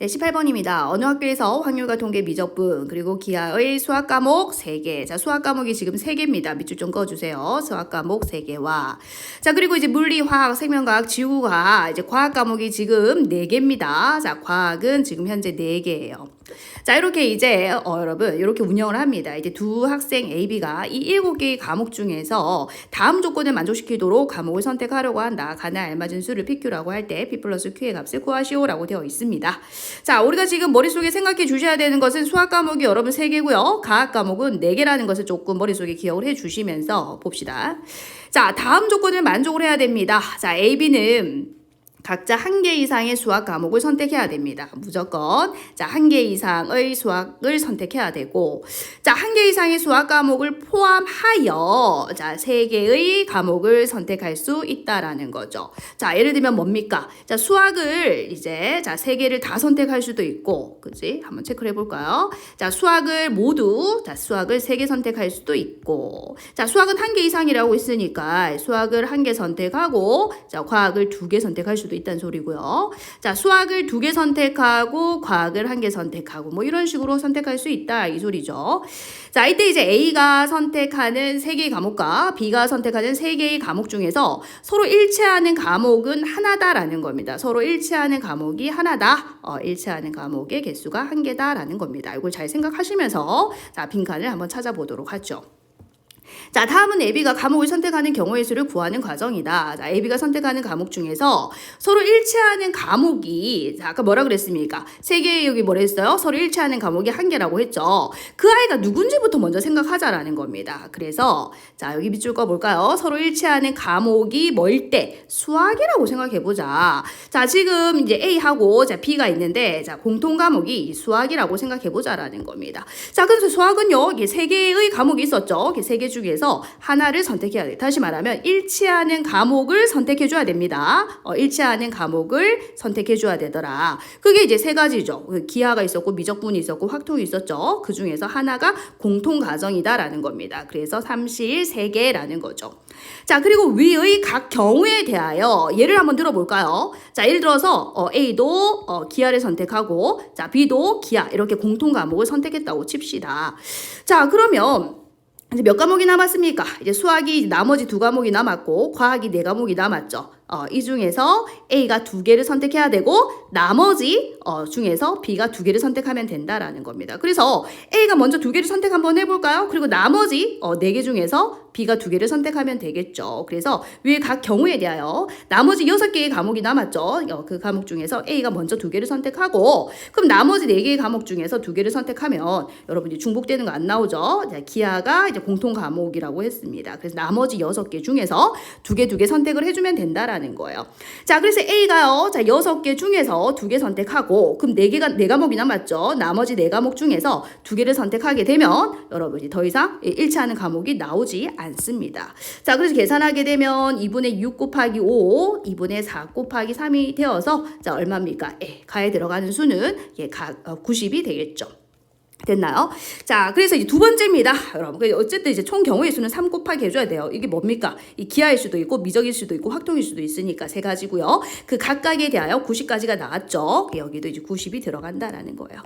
네, 18번입니다. 어느 학교에서 확률과 통계 미적분 그리고 기하의 수학 과목 3개. 자, 수학 과목이 지금 3개입니다. 밑줄 좀 꺼 주세요. 수학 과목 3개와 자, 그리고 이제 물리, 화학, 생명과학, 지구과학 이제 과학 과목이 지금 4개입니다. 자, 과학은 지금 현재 4개예요. 자, 이렇게 이제 어, 여러분 이렇게 운영을 합니다. 이제 두 학생 A, B가 이 일곱 개의 과목 중에서 다음 조건을 만족시키도록 과목을 선택하려고 한다. 가나 알맞은 수를 PQ라고 할 때 P 플러스 Q의 값을 구하시오라고 되어 있습니다. 자, 우리가 지금 머릿속에 생각해 주셔야 되는 것은 수학 과목이 여러분 3개고요. 과학 과목은 4개라는 것을 조금 머릿속에 기억을 해 주시면서 봅시다. 자, 다음 조건을 만족을 해야 됩니다. 자, A, B는 각자 한 개 이상의 수학 과목을 선택해야 됩니다. 무조건. 자, 한 개 이상의 수학을 선택해야 되고, 자, 한 개 이상의 수학 과목을 포함하여, 자, 세 개의 과목을 선택할 수 있다라는 거죠. 자, 예를 들면 뭡니까? 자, 수학을 이제, 자, 세 개를 다 선택할 수도 있고, 그지? 한번 체크를 해볼까요? 자, 수학을 모두, 자, 수학을 세 개 선택할 수도 있고, 자, 수학은 한 개 이상이라고 있으니까 수학을 한 개 선택하고, 자, 과학을 두 개 선택할 수도 있다는 소리고요. 자, 수학을 두 개 선택하고 과학을 한 개 선택하고 뭐 이런 식으로 선택할 수 있다 이 소리죠. 자, 이때 이제 A가 선택하는 세 개의 과목과 B가 선택하는 세 개의 과목 중에서 서로 일치하는 과목은 하나다라는 겁니다. 서로 일치하는 과목이 하나다. 어, 일치하는 과목의 개수가 한 개다라는 겁니다. 이걸 잘 생각하시면서 자, 빈칸을 한번 찾아보도록 하죠. 자, 다음은 AB가 과목을 선택하는 경우의 수를 구하는 과정이다. 자, AB가 선택하는 과목 중에서 서로 일치하는 과목이, 자, 아까 뭐라 그랬습니까? 세 개의 여기 뭐라 했어요? 서로 일치하는 과목이 한 개라고 했죠. 그 아이가 누군지부터 먼저 생각하자라는 겁니다. 그래서, 자, 여기 밑줄 거 볼까요? 서로 일치하는 과목이 뭐일 때? 수학이라고 생각해 보자. 자, 지금 이제 A하고, 자, B가 있는데, 자, 공통 과목이 수학이라고 생각해 보자라는 겁니다. 자, 그래서 수학은요, 이게 세 개의 과목이 있었죠. 이게 세개 중 에서 하나를 선택해야 돼. 다시 말하면 일치하는 과목을 선택해 줘야 됩니다. 어, 일치하는 과목을 선택해 줘야 되더라. 그게 이제 세 가지죠. 그 기하가 있었고 미적분이 있었고 확통이 있었죠. 그 중에서 하나가 공통 과정이다라는 겁니다. 그래서 삼실 세 개라는 거죠. 자, 그리고 위의 각 경우에 대하여 예를 한번 들어볼까요? 자, 예를 들어서 어, A도 어, 기하를 선택하고 자, B도 기하 이렇게 공통 과목을 선택했다고 칩시다. 자, 그러면 이제 몇 과목이 남았습니까? 이제 수학이 나머지 두 과목이 남았고 과학이 네 과목이 남았죠. 어, 이 중에서 A가 두 개를 선택해야 되고 나머지 어, 중에서 B가 두 개를 선택하면 된다라는 겁니다. 그래서 A가 먼저 두 개를 선택 한번 해볼까요? 그리고 나머지 어, 네 개 중에서 B가 두 개를 선택하면 되겠죠. 그래서 위에 각 경우에 대하여 나머지 여섯 개의 과목이 남았죠. 어, 그 과목 중에서 A가 먼저 두 개를 선택하고 그럼 나머지 네 개의 과목 중에서 두 개를 선택하면 여러분이 중복되는 거 안 나오죠. 자, 기하가 이제 공통 과목이라고 했습니다. 그래서 나머지 여섯 개 중에서 두 개 두 개 선택을 해주면 된다라는 라는 거예요. 자, 그래서 A가요. 자, 여섯 개 중에서 두 개 선택하고 그럼 네 개가 네 과목이 남았죠. 나머지 네 과목 중에서 두 개를 선택하게 되면 여러분이 더 이상 일치하는 과목이 나오지 않습니다. 자, 그래서 계산하게 되면 2분의 6 곱하기 5, 2분의 4 곱하기 3이 되어서 자, 얼마입니까? 예, 가에 들어가는 수는 예, 가, 어, 90이 되겠죠. 됐나요? 자, 그래서 이제 두 번째입니다. 여러분. 그 어쨌든 이제 총 경우의 수는 3 곱하기 해줘야 돼요. 이게 뭡니까? 이 기하일 수도 있고, 미적일 수도 있고, 확통일 수도 있으니까 세 가지고요. 그 각각에 대하여 90까지가 나왔죠. 여기도 이제 90이 들어간다라는 거예요.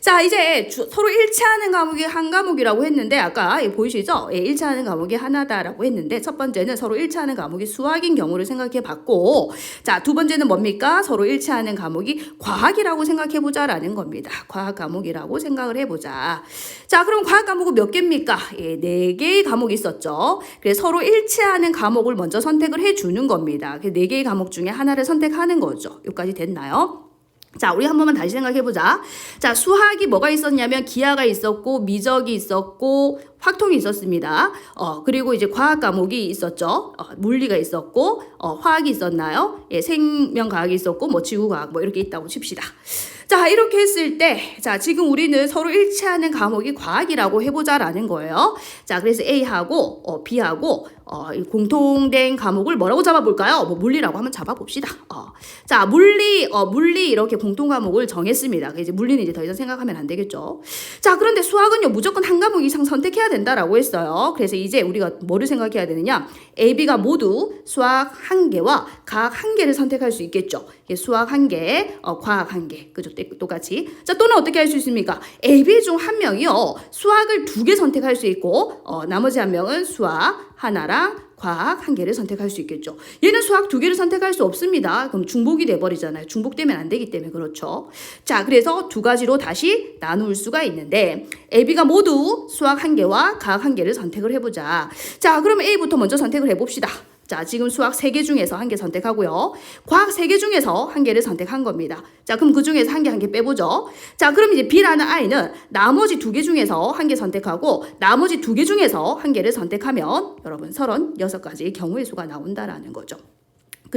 자, 이제 주, 서로 일치하는 과목이 한 과목이라고 했는데, 아까 보이시죠? 예, 일치하는 과목이 하나다라고 했는데, 첫 번째는 서로 일치하는 과목이 수학인 경우를 생각해 봤고, 자, 두 번째는 뭡니까? 서로 일치하는 과목이 과학이라고 생각해 보자라는 겁니다. 과학 과목이라고 생각을 해 해보자. 자, 그럼 과학 과목은 몇 개입니까? 예, 네 개의 과목이 있었죠. 그래서 서로 일치하는 과목을 먼저 선택을 해주는 겁니다. 네 개의 과목 중에 하나를 선택하는 거죠. 여기까지 됐나요? 자, 우리 한 번만 다시 생각해 보자. 자, 수학이 뭐가 있었냐면 기하가 있었고 미적이 있었고 확통이 있었습니다. 어, 그리고 이제 과학 과목이 있었죠. 어, 물리가 있었고 어, 화학이 있었나요? 예, 생명과학이 있었고 뭐 지구과학 뭐 이렇게 있다고 칩시다. 자, 이렇게 했을 때, 자, 지금 우리는 서로 일치하는 과목이 과학이라고 해보자라는 거예요. 자, 그래서 A하고, 어, B하고, 어, 공통된 과목을 뭐라고 잡아볼까요? 뭐, 물리라고 한번 잡아봅시다. 어. 자, 물리, 어, 물리 이렇게 공통 과목을 정했습니다. 이제 물리는 이제 더 이상 생각하면 안 되겠죠. 자, 그런데 수학은요, 무조건 한 과목 이상 선택해야 된다라고 했어요. 그래서 이제 우리가 뭐를 생각해야 되느냐? A, B가 모두 수학 한 개와 과학 한 개를 선택할 수 있겠죠. 예, 수학 한 개, 어, 과학 한 개. 그죠? 때- 똑같이. 자, 또는 어떻게 할 수 있습니까? A, B 중 한 명이요. 수학을 두 개 선택할 수 있고, 어, 나머지 한 명은 수학 하나랑 과학 한 개를 선택할 수 있겠죠. 얘는 수학 두 개를 선택할 수 없습니다. 그럼 중복이 돼버리잖아요. 중복되면 안 되기 때문에 그렇죠. 자, 그래서 두 가지로 다시 나눌 수가 있는데 A, B가 모두 수학 한 개와 과학 한 개를 선택을 해보자. 자, 그러면 A부터 먼저 선택을 해봅시다. 자, 지금 수학 세개 중에서 한 개 선택하고요. 과학 세개 중에서 한 개를 선택한 겁니다. 자, 그럼 그 중에서 한 개 한 개 빼보죠. 자, 그럼 이제 B라는 아이는 나머지 두 개 중에서 한 개 선택하고 나머지 두 개 중에서 한 개를 선택하면 여러분 36가지의 경우의 수가 나온다라는 거죠.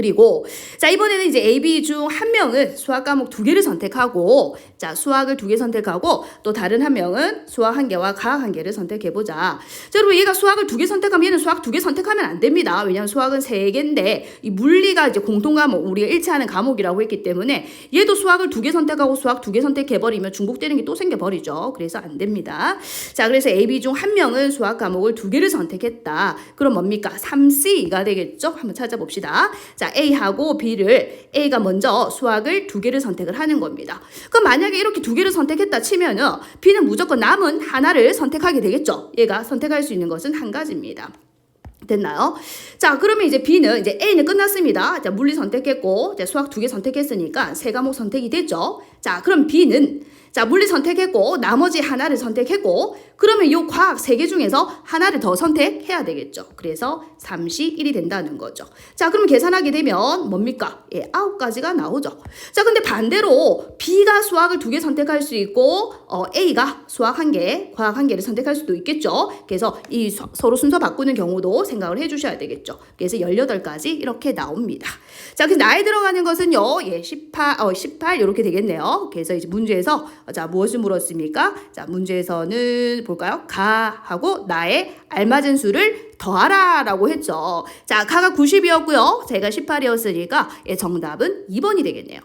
그리고 자 이번에는 이제 A, B 중 한 명은 수학 과목 두 개를 선택하고 자 수학을 두 개 선택하고 또 다른 한 명은 수학 한 개와 과학 한 개를 선택해 보자. 자 여러분 얘가 수학을 두 개 선택하면 얘는 수학 두 개 선택하면 안 됩니다. 왜냐하면 수학은 세 개인데 이 물리가 이제 공통 과목 우리가 일치하는 과목이라고 했기 때문에 얘도 수학을 두 개 선택하고 수학 두 개 선택해 버리면 중복되는 게 또 생겨 버리죠. 그래서 안 됩니다. 자 그래서 A, B 중 한 명은 수학 과목을 두 개를 선택했다. 그럼 뭡니까? 3C가 되겠죠? 한번 찾아봅시다. 자, A하고 B를 A가 먼저 수학을 두 개를 선택을 하는 겁니다. 그럼 만약에 이렇게 두 개를 선택했다 치면은 B는 무조건 남은 하나를 선택하게 되겠죠. 얘가 선택할 수 있는 것은 한 가지입니다. 됐나요? 자, 그러면 이제 B는 이제 A는 끝났습니다. 자, 물리 선택했고, 자, 수학 두 개 선택했으니까 세 과목 선택이 됐죠. 자, 그럼 B는 자, 물리 선택했고, 나머지 하나를 선택했고, 그러면 요 과학 세 개 중에서 하나를 더 선택해야 되겠죠. 그래서 3시 1이 된다는 거죠. 자, 그럼 계산하게 되면 뭡니까? 예, 9가지가 나오죠. 자, 근데 반대로 B가 수학을 두 개 선택할 수 있고, 어, A가 수학 한 개, 과학 한 개를 선택할 수도 있겠죠. 그래서 이 서, 서로 순서 바꾸는 경우도 생각을 해 주셔야 되겠죠. 그래서 18가지 이렇게 나옵니다. 자, 그래서 나이 들어가는 것은요, 예, 18, 어, 18 이렇게 되겠네요. 그래서 이제 문제에서 어, 자, 무엇을 물었습니까? 자, 문제에서는 볼까요? 가하고 나의 알맞은 수를 더하라라고 했죠. 자, 가가 90이었고요. 제가 18이었으니까 예, 정답은 2번이 되겠네요.